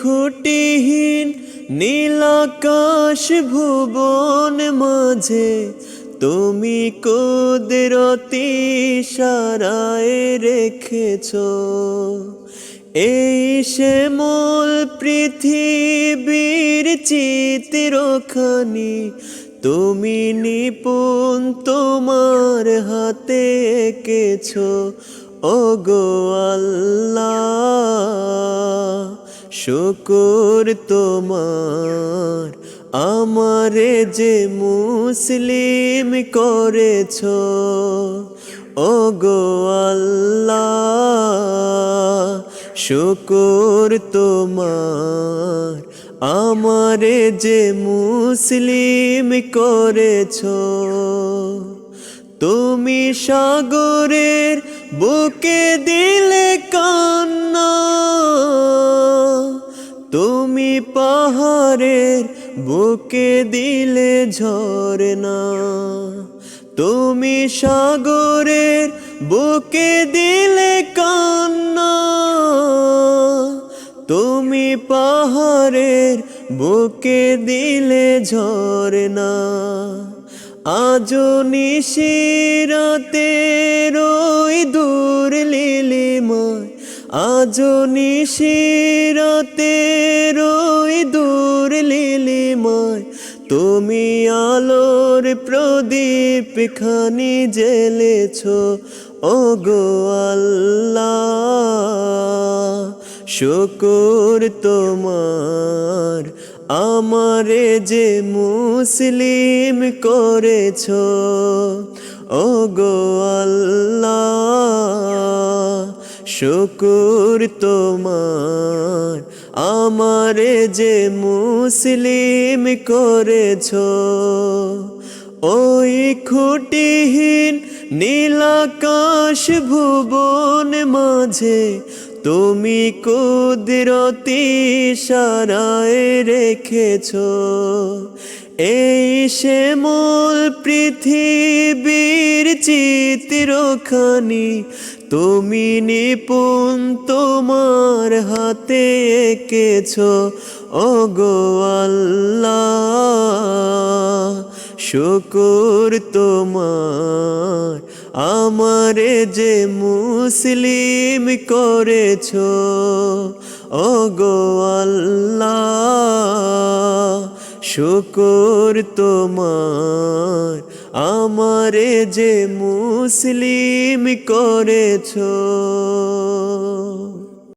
খুটিহীন নীলাকাশ ভুবন মাঝে, তুমি কুদরতি সারায় রেখেছ। এই শ্যামল পৃথিবীর চিত্রখানি, তুমি নিপুণ তোমার হাতে এঁকেছ। ও আল্লাহ শুকুর তোমার, আমারে যে মুসলিম করেছ ও গো আল্লাহ, শুকুর তোমার, আমারে যে মুসলিম করেছ, তুমি সাগরের বুকে দিলে তুমি পাহাড়ের বুকে দিলে ঝরনা তুমি সাগরের বুকে দিলে কান্না। তুমি পাহাড়ের বুকে দিলে ঝরনা আজ নিশিরাতে রই দূর লিলিমায় আজ নিশিরাতে রই দূর লিলিমায় তুমি আলোর প্রদীপ খানি জেলেছ ও গো আল্লাহ। শুকুর তোমার, আমারে যে মুসলিম করেছ ও গো আল্লাহ। শুকুর তোমার, আমারে যে মুসলিম করেছ, ওই খুঁটিহীন নীলাকাশ ভুবন মাঝে তুমি কুদরতি সারায় রেখেছ। এই শ্যামল পৃথিবীর চিত্রখানি, তুমি নিপুণ তোমার হাতে এঁকেছ। ও গো আল্লাহ, শুকুর তোমার, আমারে যে মুসলিম করেছ। ও গো আল্লাহ শুকুর তোমার আমারে যে মুসলিম করেছ।